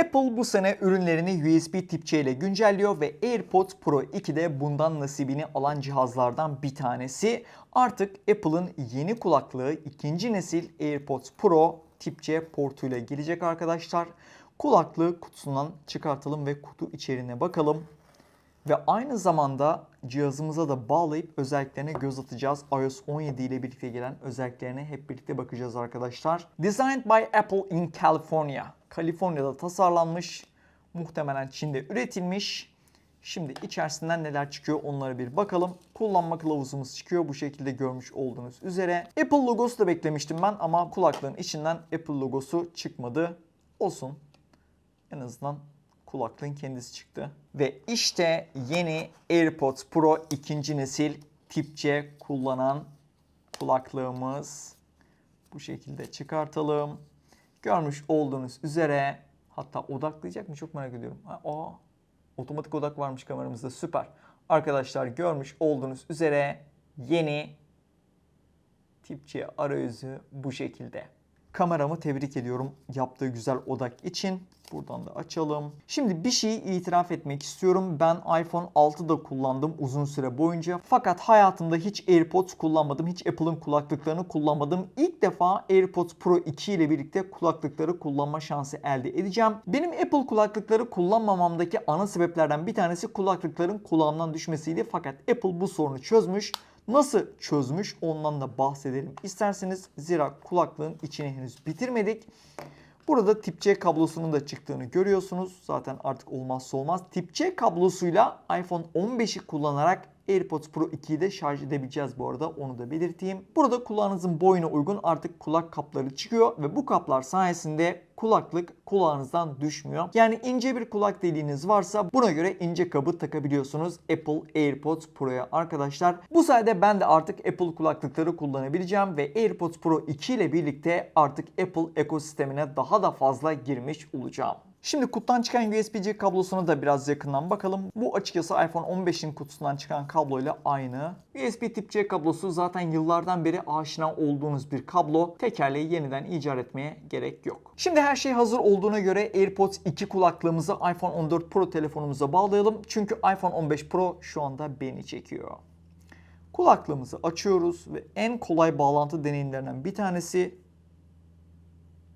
Apple bu sene ürünlerini USB tip C ile güncelliyor ve AirPods Pro 2 de bundan nasibini alan cihazlardan bir tanesi. Artık Apple'ın yeni kulaklığı ikinci nesil AirPods Pro tip C portuyla gelecek arkadaşlar. Kulaklığı kutusundan çıkartalım ve kutu içeriğine bakalım. Ve aynı zamanda cihazımıza da bağlayıp özelliklerine göz atacağız. iOS 17 ile birlikte gelen özelliklerine hep birlikte bakacağız arkadaşlar. Designed by Apple in California. Kaliforniya'da tasarlanmış. Muhtemelen Çin'de üretilmiş. Şimdi içerisinden neler çıkıyor onlara bir bakalım. Kullanma kılavuzumuz çıkıyor bu şekilde görmüş olduğunuz üzere. Apple logosu da beklemiştim ben ama kulaklığın içinden Apple logosu çıkmadı. Olsun. En azından kulaklığın kendisi çıktı. Ve işte yeni AirPods Pro ikinci nesil tip C kullanan kulaklığımız. Bu şekilde çıkartalım. Görmüş olduğunuz üzere hatta odaklayacak mı çok merak ediyorum. Aa, otomatik odak varmış kameramızda süper. Arkadaşlar görmüş olduğunuz üzere yeni tip C arayüzü bu şekilde. Kameramı tebrik ediyorum yaptığı güzel odak için. Buradan da açalım. Şimdi bir şeyi itiraf etmek istiyorum. Ben iPhone 6'da kullandım uzun süre boyunca. Fakat hayatımda hiç AirPods kullanmadım. Hiç Apple'ın kulaklıklarını kullanmadım. İlk defa AirPods Pro 2 ile birlikte kulaklıkları kullanma şansı elde edeceğim. Benim Apple kulaklıkları kullanmamamdaki ana sebeplerden bir tanesi kulaklıkların kulağımdan düşmesiydi. Fakat Apple bu sorunu çözmüş. Nasıl çözmüş ondan da bahsedelim isterseniz. Zira kulaklığın içini henüz bitirmedik. Burada tip C kablosunun da çıktığını görüyorsunuz. Zaten artık olmazsa olmaz. Tip C kablosuyla iPhone 15'i kullanarak AirPods Pro 2'yi de şarj edebileceğiz bu arada onu da belirteyim. Burada kulağınızın boyuna uygun artık kulak kapları çıkıyor ve bu kaplar sayesinde kulaklık kulağınızdan düşmüyor. Yani ince bir kulak deliğiniz varsa buna göre ince kabı takabiliyorsunuz Apple AirPods Pro'ya arkadaşlar. Bu sayede ben de artık Apple kulaklıkları kullanabileceğim ve AirPods Pro 2 ile birlikte artık Apple ekosistemine daha da fazla girmiş olacağım. Şimdi kutudan çıkan USB-C kablosuna da biraz yakından bakalım. Bu açıkçası iPhone 15'in kutusundan çıkan kabloyla aynı. USB tip C kablosu zaten yıllardan beri aşina olduğunuz bir kablo. Tekerleği yeniden icat etmeye gerek yok. Şimdi her şey hazır olduğuna göre AirPods 2 kulaklığımızı iPhone 14 Pro telefonumuza bağlayalım. Çünkü iPhone 15 Pro şu anda beni çekiyor. Kulaklığımızı açıyoruz ve en kolay bağlantı deneyimlerinden bir tanesi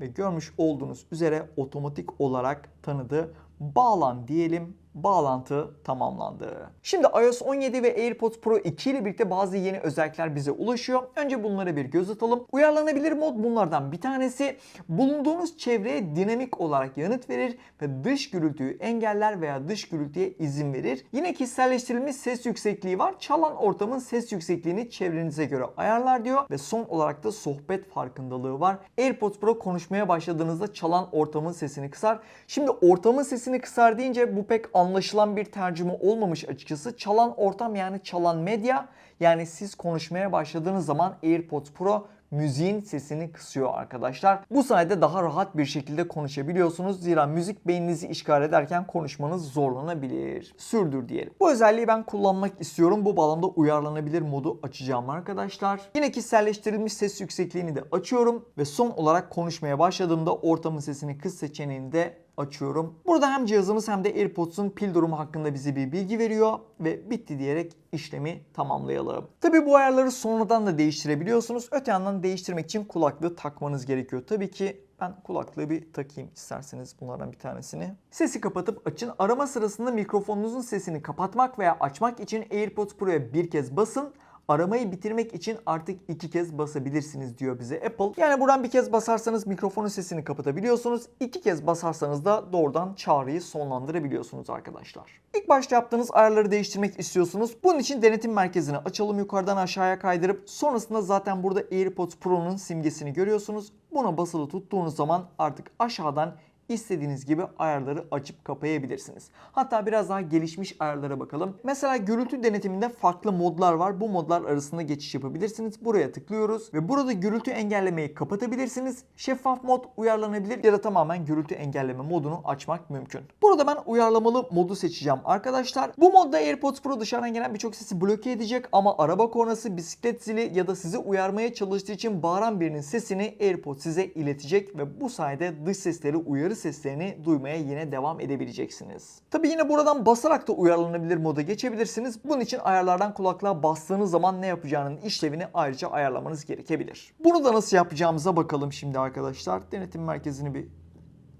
ve görmüş olduğunuz üzere otomatik olarak tanıdı. Bağlan diyelim. Bağlantı tamamlandı. Şimdi iOS 17 ve AirPods Pro 2 ile birlikte bazı yeni özellikler bize ulaşıyor. Önce bunlara bir göz atalım. Uyarlanabilir mod bunlardan bir tanesi. Bulunduğunuz çevreye dinamik olarak yanıt verir ve dış gürültüyü engeller veya dış gürültüye izin verir. Yine kişiselleştirilmiş ses yüksekliği var. Çalan ortamın ses yüksekliğini çevrenize göre ayarlar diyor ve son olarak da sohbet farkındalığı var. AirPods Pro konuşmaya başladığınızda çalan ortamın sesini kısar. Şimdi ortamın sesini kısar deyince bu pek anlaşılan bir tercüme olmamış açıkçası. Çalan ortam yani çalan medya yani siz konuşmaya başladığınız zaman AirPods Pro müziğin sesini kısıyor arkadaşlar. Bu sayede daha rahat bir şekilde konuşabiliyorsunuz. Zira müzik beyninizi işgal ederken konuşmanız zorlanabilir. Sürdür diyelim. Bu özelliği ben kullanmak istiyorum. Bu bağlamda uyarlanabilir modu açacağım arkadaşlar. Yine kişiselleştirilmiş ses yüksekliğini de açıyorum. Ve son olarak konuşmaya başladığımda ortamın sesini kıs seçeneğini de açıyorum. Burada hem cihazımız hem de AirPods'un pil durumu hakkında bize bir bilgi veriyor ve bitti diyerek işlemi tamamlayalım. Tabi bu ayarları sonradan da değiştirebiliyorsunuz. Öte yandan değiştirmek için kulaklığı takmanız gerekiyor. Tabii ki ben kulaklığı bir takayım isterseniz bunlardan bir tanesini. Sesi kapatıp açın. Arama sırasında mikrofonunuzun sesini kapatmak veya açmak için AirPods Pro'ya bir kez basın. Aramayı bitirmek için artık iki kez basabilirsiniz diyor bize Apple. Yani buradan bir kez basarsanız mikrofonun sesini kapatabiliyorsunuz. İki kez basarsanız da doğrudan çağrıyı sonlandırabiliyorsunuz arkadaşlar. İlk başta yaptığınız ayarları değiştirmek istiyorsunuz. Bunun için denetim merkezini açalım yukarıdan aşağıya kaydırıp sonrasında zaten burada AirPods Pro'nun simgesini görüyorsunuz. Buna basılı tuttuğunuz zaman artık aşağıdan istediğiniz gibi ayarları açıp kapayabilirsiniz. Hatta biraz daha gelişmiş ayarlara bakalım. Mesela gürültü denetiminde farklı modlar var. Bu modlar arasında geçiş yapabilirsiniz. Buraya tıklıyoruz ve burada gürültü engellemeyi kapatabilirsiniz. Şeffaf mod uyarlanabilir ya da tamamen gürültü engelleme modunu açmak mümkün. Burada ben uyarlamalı modu seçeceğim arkadaşlar. Bu modda AirPods Pro dışarıdan gelen birçok sesi bloke edecek ama araba kornası, bisiklet zili ya da sizi uyarmaya çalıştığı için bağıran birinin sesini AirPods size iletecek ve bu sayede dış sesleri uyarı uyarı seslerini duymaya yine devam edebileceksiniz. Tabi yine buradan basarak da uyarlanabilir moda geçebilirsiniz. Bunun için ayarlardan kulaklığa bastığınız zaman ne yapacağının işlevini ayrıca ayarlamanız gerekebilir. Bunu da nasıl yapacağımıza bakalım şimdi arkadaşlar. Denetim merkezini bir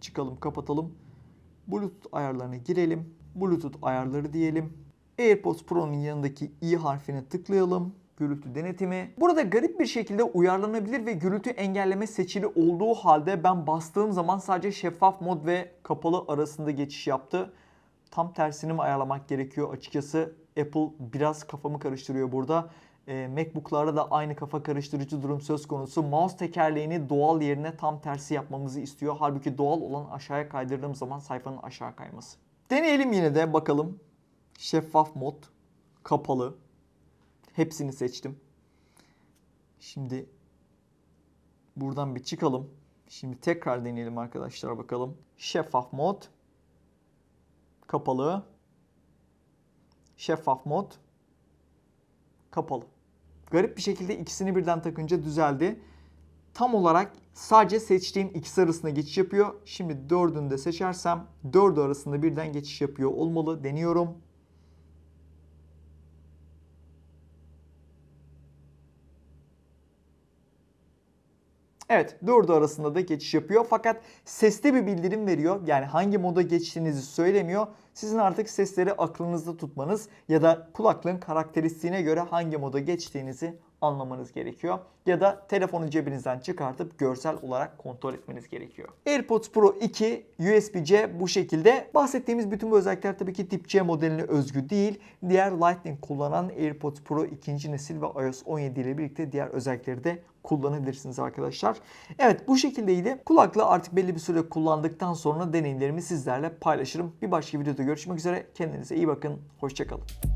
çıkalım kapatalım. Bluetooth ayarlarına girelim. Bluetooth ayarları diyelim. AirPods Pro'nun yanındaki i harfine tıklayalım. Gürültü denetimi. Burada garip bir şekilde uyarlanabilir ve gürültü engelleme seçili olduğu halde ben bastığım zaman sadece şeffaf mod ve kapalı arasında geçiş yaptı. Tam tersini mi ayarlamak gerekiyor açıkçası? Apple biraz kafamı karıştırıyor burada. Ee, Macbook'larda da aynı kafa karıştırıcı durum söz konusu. Mouse tekerleğini doğal yerine tam tersi yapmamızı istiyor. Halbuki doğal olan aşağıya kaydırdığım zaman sayfanın aşağı kayması. Deneyelim yine de bakalım. Şeffaf mod, kapalı. Hepsini seçtim. Şimdi buradan bir çıkalım. Şimdi tekrar deneyelim arkadaşlar bakalım. Şeffaf mod, kapalı. Şeffaf mod, kapalı. Garip bir şekilde ikisini birden takınca düzeldi. Tam olarak sadece seçtiğim ikisi arasında geçiş yapıyor. Şimdi dördünü de seçersem dördü arasında birden geçiş yapıyor olmalı. Deniyorum. Evet, dördü arasında da geçiş yapıyor. Fakat sesli bir bildirim veriyor. Yani hangi moda geçtiğinizi söylemiyor. Sizin artık sesleri aklınızda tutmanız ya da kulaklığın karakteristiğine göre hangi moda geçtiğinizi anlamanız gerekiyor. Ya da telefonu cebinizden çıkartıp görsel olarak kontrol etmeniz gerekiyor. AirPods Pro 2 USB-C bu şekilde. Bahsettiğimiz bütün bu özellikler tabii ki tip C modeline özgü değil. Diğer Lightning kullanan AirPods Pro 2. nesil ve iOS 17 ile birlikte diğer özellikleri de kullanabilirsiniz arkadaşlar. Evet bu şekildeydi. Kulaklığı artık belli bir süre kullandıktan sonra deneyimlerimi sizlerle paylaşırım. Bir başka videoda görüşmek üzere. Kendinize iyi bakın. Hoşçakalın.